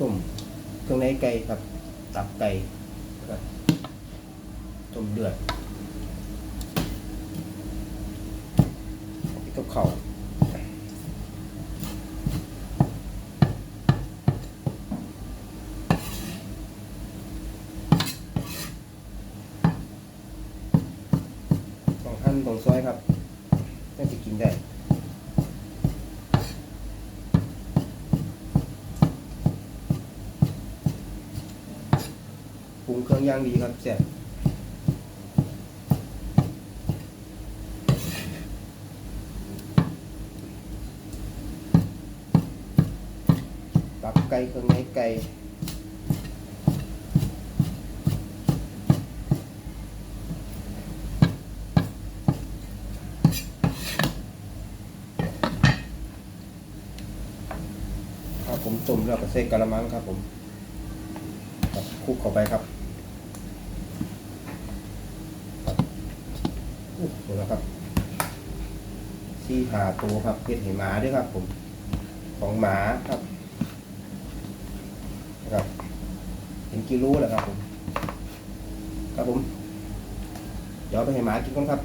ต้มเครื่องในไก่ครับ ตับไก่ครับต้มเดือดกับข้าวต้องหั่นต้องซอยครับน่าจะกินได้ ปรุงเครื่องย่างดีครับแซ่บตับไก่เครื่องในไก่ครับผมต้มแล้วก็ใส่กระมังครับผม ครับคุกเข้าไปครับอู้หูนะครับซี่ผ่าตัวครับเพชรเหหมาด้วยครับ ผม ของหมาครับครับเห็นกิโลแล้วครับผม ครับผม เดี๋ยวไปให้หมากินก่อนครับ